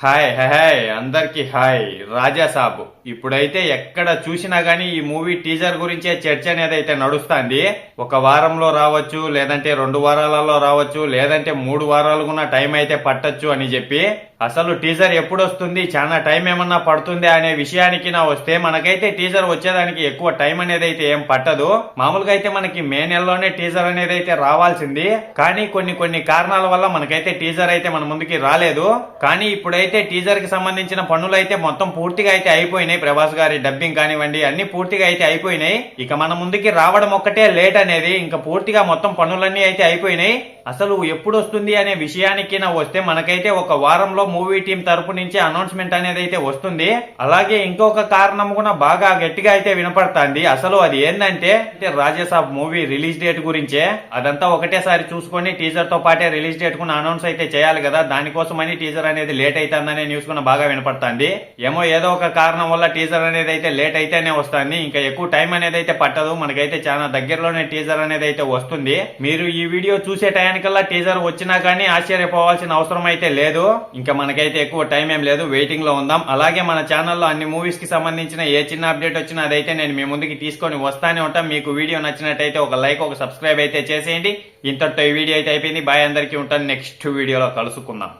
Hi hi hi అందరికి hi. Raja Saab ఇప్పుడైతే ఎక్కడ చూసినా గానీ ఈ మూవీ టీజర్ గురించే చర్చ అనేది అయితే నడుస్తుంది. ఒక వారంలో రావచ్చు లేదంటే రెండు వారాలలో రావచ్చు లేదంటే మూడు వారాలు కూడా టైం అయితే పట్టొచ్చు అని చెప్పి. అసలు టీజర్ ఎప్పుడు వస్తుంది చాలా టైం ఏమన్నా పడుతుంది అనే విషయానికి నా వస్తే మనకైతే టీజర్ వచ్చేదానికి ఎక్కువ టైం అనేది అయితే ఏం పట్టదు. మామూలుగా అయితే మనకి మే నెలలోనే టీజర్ అనేది అయితే రావాల్సింది. కానీ కొన్ని కొన్ని కారణాల వల్ల మనకైతే టీజర్ అయితే మన ముందుకి రాలేదు. కానీ ఇప్పుడైతే టీజర్కి సంబంధించిన పనులు అయితే మొత్తం పూర్తిగా అయితే అయిపోయినాయి. ప్రభాస్ గారి డబ్బింగ్ కానివ్వండి అన్ని పూర్తిగా అయితే అయిపోయినాయి. ఇక మన ముందుకి రావడం ఒక్కటే లేట్ అనేది ఇంకా పూర్తిగా మొత్తం పనులన్నీ అయితే అయిపోయినాయి. అసలు ఎప్పుడు వస్తుంది అనే విషయానికి నా వస్తే మనకైతే ఒక వారంలో మూవీ టీం తరపు నుంచి అనౌన్స్మెంట్ అనేది అయితే వస్తుంది. అలాగే ఇంకొక కారణం కూడా బాగా గట్టిగా అయితే వినపడుతుంది. అసలు అది ఏంటంటే రాజేసాబ్ మూవీ రిలీజ్ డేట్ గురించే. అదంతా ఒకటేసారి చూసుకొని టీజర్తో పాటే రిలీజ్ డేట్ కూడా అనౌన్స్ అయితే చేయాలి కదా. దానికోసమని టీజర్ అనేది లేట్ అవుతుందనే న్యూస్ కూడా బాగా వినపడుతుంది. ఏమో ఏదో ఒక కారణం వల్ల టీజర్ అనేది అయితే లేట్ అయితేనే వస్తుంది. ఇంకా ఎక్కువ టైం అనేది అయితే పట్టదు. మనకైతే చాలా దగ్గరలోనే టీజర్ అనేది అయితే వస్తుంది. మీరు ఈ వీడియో చూసే టైం టయానికల్లా టీజర్ వచ్చినా కానీ ఆశ్చర్యపోవాల్సిన అవసరం అయితే లేదు. ఇంకా మనకైతే ఎక్కువ టైం ఏం లేదు. వెయిటింగ్లో ఉందాం. అలాగే మన ఛానల్లో అన్ని మూవీస్కి సంబంధించిన ఏ చిన్న అప్డేట్ వచ్చినా అదైతే నేను మీ ముందుకి తీసుకొని వస్తానే ఉంటాం. మీకు వీడియో నచ్చినట్టయితే ఒక లైక్ ఒక సబ్స్క్రైబ్ అయితే చేసేయండి. ఇంతటితో ఈ వీడియో అయితే అయిపోయింది. బాయ్ అందరికీ ఉంటాను. నెక్స్ట్ వీడియోలో కలుసుకుందాం.